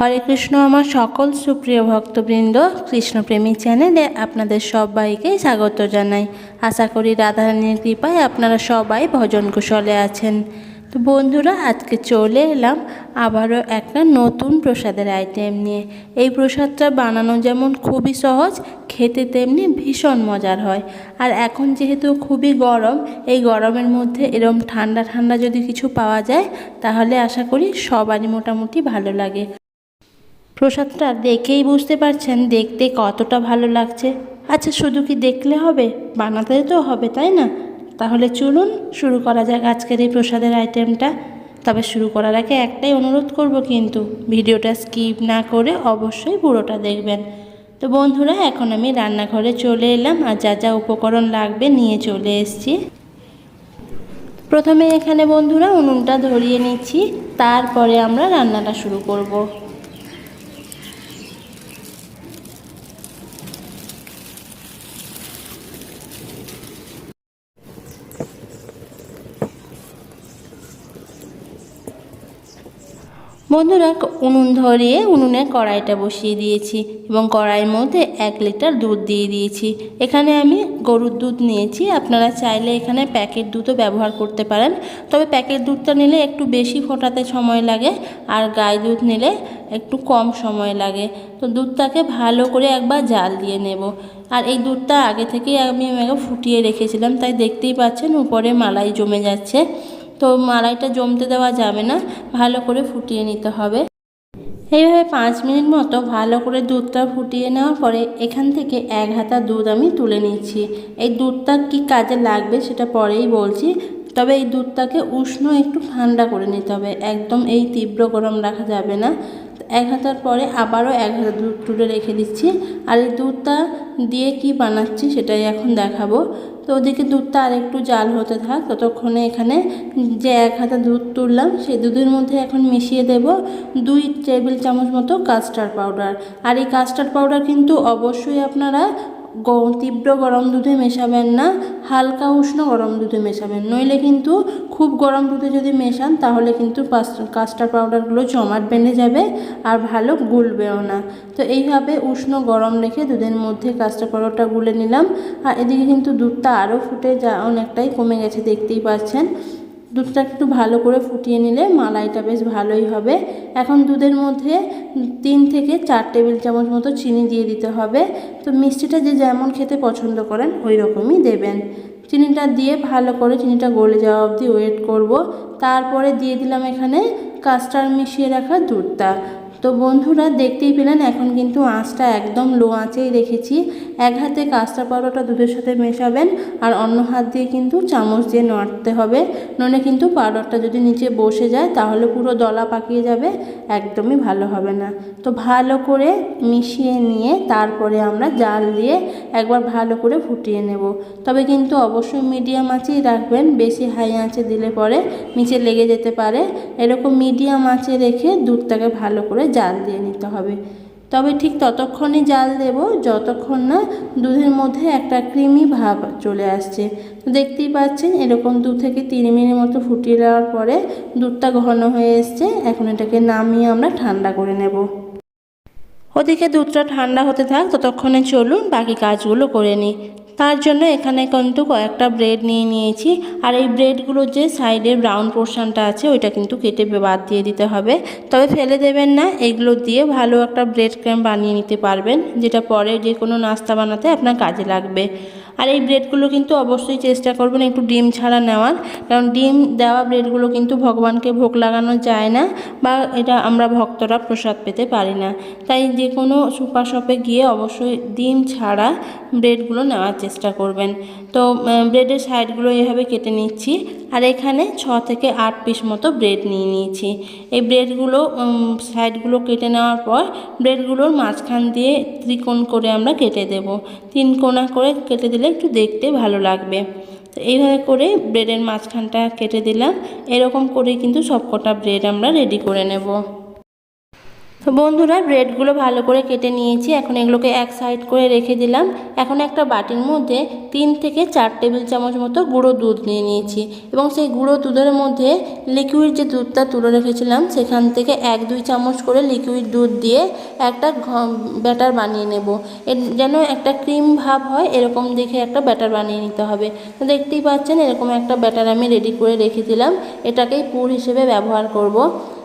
হরে কৃষ্ণ, আমার সকল সুপ্রিয় ভক্তবৃন্দ, কৃষ্ণপ্রেমী চ্যানেলে আপনাদের সবাইকে স্বাগত জানাই। আশা করি রাধারানীর কৃপায় আপনারা সবাই ভজন কুশলে আছেন। তো বন্ধুরা, আজকে চলে এলাম আবারও একটা নতুন প্রসাদের আইটেম নিয়ে। এই প্রসাদটা বানানো যেমন খুবই সহজ, খেতে তেমনি ভীষণ মজার হয়। আর এখন যেহেতু খুবই গরম, এই গরমের মধ্যে এরম ঠান্ডা ঠান্ডা যদি কিছু পাওয়া যায়, তাহলে আশা করি সবারই মোটামুটি ভালো লাগে। প্রসাদটা দেখেই বুঝতে পারছেন দেখতে কতটা ভালো লাগছে। আচ্ছা শুধু কি দেখলে হবে? বানাতে তো হবে, তাই না? তাহলে চলুন, শুরু করা যাক আজকের এই প্রসাদের আইটেমটা তবে শুরু করার আগে একটাই অনুরোধ করব কিন্তু, ভিডিওটা স্কিপ না করে অবশ্যই পুরোটা দেখবেন। তো বন্ধুরা, এখন আমি রান্নাঘরে চলে এলাম আর যা যা উপকরণ লাগবে নিয়ে চলে এসেছি। প্রথমে এখানে বন্ধুরা, উনুনটা ধরিয়ে নিচ্ছি। তারপরে আমরা রান্নাটা শুরু করব। বন্ধুরা, উনুন ধরিয়ে উনুনে কড়াইটা বসিয়ে দিয়েছি এবং কড়াইয়ের মধ্যে এক লিটার দুধ দিয়ে দিয়েছি। এখানে আমি গরুর দুধ নিয়েছি। আপনারা চাইলে এখানে প্যাকেট দুধও ব্যবহার করতে পারেন। তবে প্যাকেট দুধটা নিলে একটু বেশি ফোটাতে সময় লাগে আর গায়ে দুধ নিলে একটু কম সময় লাগে। তো দুধটাকে ভালো করে একবার জাল দিয়ে নেব। আর এই দুধটা আগে থেকেই আমি ফুটিয়ে রেখেছিলাম, তাই দেখতেই পাচ্ছেন উপরে মালাই জমে যাচ্ছে। তো মালাইটা জমতে দেওয়া যাবে না, ভালো করে ফুটিয়ে নিতে হবে। এইভাবে পাঁচ মিনিট মতো ভালো করে দুধটা ফুটিয়ে নেওয়ার পরে এখান থেকে এক হাতা দুধ আমি তুলে নিচ্ছি। এই দুধটা কি কাজে লাগবে সেটা পরেই বলছি, তবে এই দুধটাকে উষ্ণ একটু ঠান্ডা করে নিতে হবে, একদম এই তীব্র গরম রাখা যাবে না। এক হাতার পরে আবারও এক হাতা দুধ তুলে রেখে দিচ্ছি। আর এই দুধটা দিয়ে কি বানাচ্ছি সেটাই এখন দেখাবো। তো ওদিকে দুধটা আরেকটু জাল হতে থাক। ততক্ষণে এখানে যে এক হাতা দুধ তুললাম, সেই দুধের মধ্যে এখন মিশিয়ে দেব দুই টেবিল চামচ মতো কাস্টার্ড পাউডার। আর এই কাস্টার্ড পাউডার কিন্তু অবশ্যই আপনারা তীব্র গরম দুধে মেশাবেন না, হালকা উষ্ণ গরম দুধে মেশাবেন। নইলে কিন্তু খুব গরম দুধে যদি মেশান, তাহলে কিন্তু কাস্টার্ড পাউডারগুলো জমাট বেঁধে যাবে আর ভালো গুলবেও না। তো এইভাবে উষ্ণ গরম রেখে দুধের মধ্যে কাস্টার্ড পাউডারটা গুলে নিলাম। আর এদিকে কিন্তু দুধটা আরও ফুটে যা অনেকটাই কমে গেছে, দেখতেই পাচ্ছেন। দুধটা একটু ভালো করে ফুটিয়ে নিলে মালাইটা বেশ ভালোই হবে। এখন দুধের মধ্যে তিন থেকে চার টেবিল চামচ মতো চিনি দিয়ে দিতে হবে। তো মিষ্টিটা যে যেমন খেতে পছন্দ করেন ওই রকমই দেবেন। চিনিটা দিয়ে ভালো করে চিনিটা গলে যাওয়া অবধি ওয়েট করব। তারপরে দিয়ে দিলাম এখানে কাস্টার্ড মিশিয়ে রাখা দুধটা। তো বন্ধুরা দেখতেই পেলেন, এখন কিন্তু আঁচটা একদম লো আঁচেই রেখেছি। এক হাতে কাস্টার পাউডারটা দুধের সাথে মেশাবেন, আর অন্য হাত দিয়ে কিন্তু চামচ দিয়ে নাড়তে হবে। ননে কিন্তু পাউডারটা যদি নিচে বসে যায়, তাহলে পুরো দলা পাকিয়ে যাবে, একদমই ভালো হবে না। তো ভালো করে মিশিয়ে নিয়ে তারপরে আমরা জাল দিয়ে একবার ভালো করে ফুটিয়ে নেব। তবে কিন্তু অবশ্যই মিডিয়াম আঁচেই রাখবেন, বেশি হাই আঁচে দিলে পরে নিচে লেগে যেতে পারে। এরকম মিডিয়াম আঁচে রেখে দুধটাকে ভালো করে জাল দিয়ে নিতে হবে। তবে ঠিক ততক্ষণই জাল দেব, যতক্ষণ না দুধের মধ্যে একটা ক্রিমি ভাব চলে আসছে। দেখতেই পাচ্ছেন, এরকম দু থেকে তিন মিনিট মতো ফুটিয়ে দেওয়ার পরে দুধটা ঘন হয়ে এসছে। এখন এটাকে নামিয়ে আমরা ঠান্ডা করে নেব। ওদিকে দুধটা ঠান্ডা হতে থাক, ততক্ষণে চলুন বাকি কাজগুলো করে নিই। তার জন্য এখানে কিন্তু কয়েকটা ব্রেড নিয়ে নিয়েছি। আর এই ব্রেডগুলোর যে সাইডে ব্রাউন পোর্শনটা আছে, ওইটা কিন্তু কেটে বাদ দিয়ে দিতে হবে। তবে ফেলে দেবেন না, এগুলো দিয়ে ভালো একটা ব্রেড ক্র্যাম বানিয়ে নিতে পারবেন, যেটা পরে যে কোনো নাস্তা বানাতে আপনার কাজে লাগবে। আর এই ব্রেডগুলো কিন্তু অবশ্যই চেষ্টা করবেন একটু ডিম ছাড়া নেওয়ার। কারণ ডিম দেওয়া ব্রেডগুলো কিন্তু ভগবানকে ভোগ লাগানো যায় না বা এটা আমরা ভক্তরা প্রসাদ পেতে পারি না। তাই যে কোনো সুপার শপে গিয়ে অবশ্যই ডিম ছাড়া ব্রেডগুলো নেওয়ার চেষ্টা করবেন। তো ব্রেডের সাইডগুলো এভাবে কেটে নিচ্ছি। আর এখানে ছ থেকে আট পিস মতো ব্রেড নিয়ে নিয়েছি। এই ব্রেডগুলো সাইডগুলো কেটে নেওয়ার পর ব্রেডগুলোর মাঝখান দিয়ে ত্রিকোণ করে আমরা কেটে দেব। তিন কোনা করে কেটে দিলে একটু দেখতে ভালো লাগবে। তো এইভাবে করে ব্রেডের মাঝখানটা কেটে দিলাম। এরকম করে কিন্তু সবকটা ব্রেড আমরা রেডি করে নেব। বন্ধুরা ব্রেডগুলো ভালো করে কেটে নিয়েছি। এখন এগুলোকে এক সাইড করে রেখে দিলাম। এখন একটা বাটির মধ্যে তিন থেকে চার টেবিল চামচ মতো গুঁড়ো দুধ নিয়ে নিয়েছি এবং সেই গুঁড়ো দুধের মধ্যে লিকুইড যে দুধটা তুলে রেখেছিলাম, সেখান থেকে এক দুই চামচ করে লিকুইড দুধ দিয়ে একটা ব্যাটার বানিয়ে নেব। যেন একটা ক্রিম ভাব হয়, এরকম দেখে একটা ব্যাটার বানিয়ে নিতে হবে। তো দেখতেই পাচ্ছেন, এরকম একটা ব্যাটার আমি রেডি করে রেখে দিলাম। এটাকেই পুর হিসেবে ব্যবহার করব।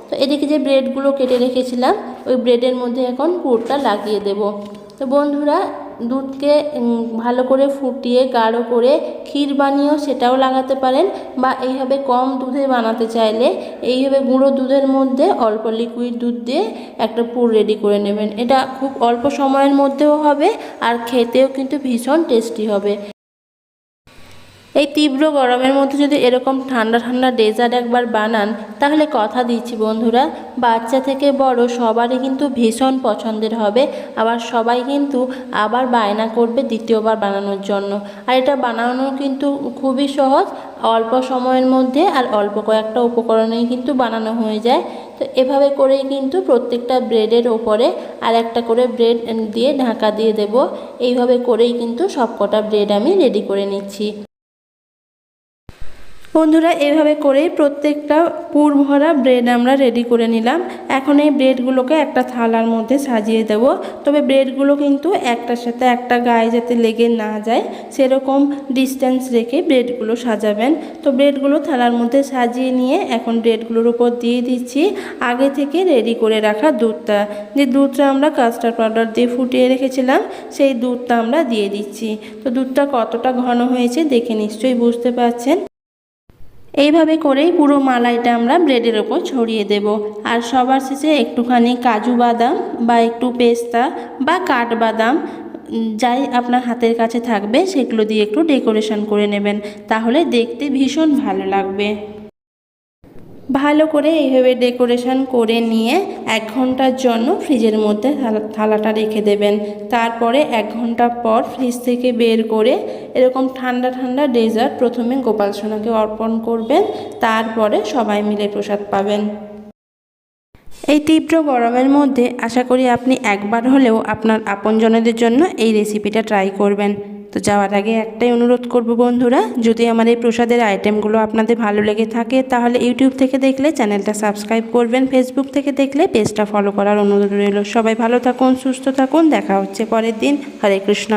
তো এদিকে যে ব্রেডগুলো কেটে রেখেছিলাম ওই ব্রেডের মধ্যে এখন পুরটা লাগিয়ে দেব। তো বন্ধুরা, দুধকে ভালো করে ফুটিয়ে, গাঢ় করে ক্ষীর বানিয়েও সেটাও লাগাতে পারেন বা এইভাবে কম দুধে বানাতে চাইলে এইভাবে গুঁড়ো দুধের মধ্যে অল্প লিকুইড দুধ দিয়ে একটা পুর রেডি করে নেবেন। এটা খুব অল্প সময়ের মধ্যেও হবে আর খেতেও কিন্তু ভীষণ টেস্টি হবে। এই তীব্র গরমের মধ্যে যদি এরকম ঠান্ডা ঠান্ডা ডেজার্ট একবার বানান, তাহলে কথা দিচ্ছি বন্ধুরা, বাচ্চা থেকে বড় সবারই কিন্তু ভীষণ পছন্দের হবে, আবার সবাই কিন্তু আবার বায়না করবে দ্বিতীয়বার বানানোর জন্য। আর এটা বানানো কিন্তু খুবই সহজ, অল্প সময়ের মধ্যে আর অল্প কয়েকটা উপকরণেই কিন্তু বানানো হয়ে যায়। তো এভাবে করেই কিন্তু প্রত্যেকটা ব্রেডের ওপরে আর একটা করে ব্রেড দিয়ে ঢাকা দিয়ে দেব। এইভাবে করেই কিন্তু সবকটা ব্রেড আমি রেডি করে নিচ্ছি। বন্ধুরা, এভাবে করেই প্রত্যেকটা পুর ভরা ব্রেড আমরা রেডি করে নিলাম। এখন এই ব্রেডগুলোকে একটা থালার মধ্যে সাজিয়ে দেব। তবে ব্রেডগুলো কিন্তু একটার সাথে একটা গায়ে যাতে লেগে না যায়, সেরকম ডিস্টেন্স রেখে ব্রেডগুলো সাজাবেন। তো ব্রেডগুলো থালার মধ্যে সাজিয়ে নিয়ে এখন ব্রেডগুলোর উপর দিয়ে দিচ্ছি। আগে থেকে রেডি করে রাখা দুধটা। যে দুধটা আমরা কাস্টার্ড পাউডার দিয়ে ফুটিয়ে রেখেছিলাম, সেই দুধটা আমরা দিয়ে দিচ্ছি। তো দুধটা কতটা ঘন হয়েছে দেখে নিশ্চয়ই বুঝতে পারছেন। এইভাবে করেই পুরো মালাইটা আমরা ব্রেডের ওপর ছড়িয়ে দেব। আর সবার শেষে একটুখানি কাজু বাদাম বা একটু পেস্তা বা কাঠবাদাম বাদাম যাই আপনার হাতের কাছে থাকবে সেগুলো দিয়ে একটু ডেকোরেশন করে নেবেন। তাহলে দেখতে ভীষণ ভালো লাগবে। ভালো করে এইভাবে ডেকোরেশন করে নিয়ে এক ঘণ্টার জন্য ফ্রিজের মধ্যে থালা- থালাটা রেখে দেবেন। তারপরে এক ঘণ্টা পর ফ্রিজ থেকে বের করে এরকম ঠান্ডা ঠান্ডা ডেজার্ট প্রথমে গোপাল সোনাকে অর্পণ করবেন, তারপরে সবাই মিলে প্রসাদ পাবেন। এই তীব্র গরমের মধ্যে আশা করি আপনি একবার হলেও আপনার আপনজনদের জন্য এই রেসিপিটা ট্রাই করবেন। তো যাওয়ার আগে একটাই অনুরোধ করব বন্ধুরা, যদি আমার এই প্রসাদের আইটেমগুলো আপনাদের ভালো লেগে থাকে, তাহলে ইউটিউব থেকে দেখলে চ্যানেলটা সাবস্ক্রাইব করবেন ফেসবুক থেকে দেখলে পেজটা ফলো করার অনুরোধ রইল। সবাই ভালো থাকুন, সুস্থ থাকুন, দেখা হচ্ছে পরের দিন। হরে কৃষ্ণ।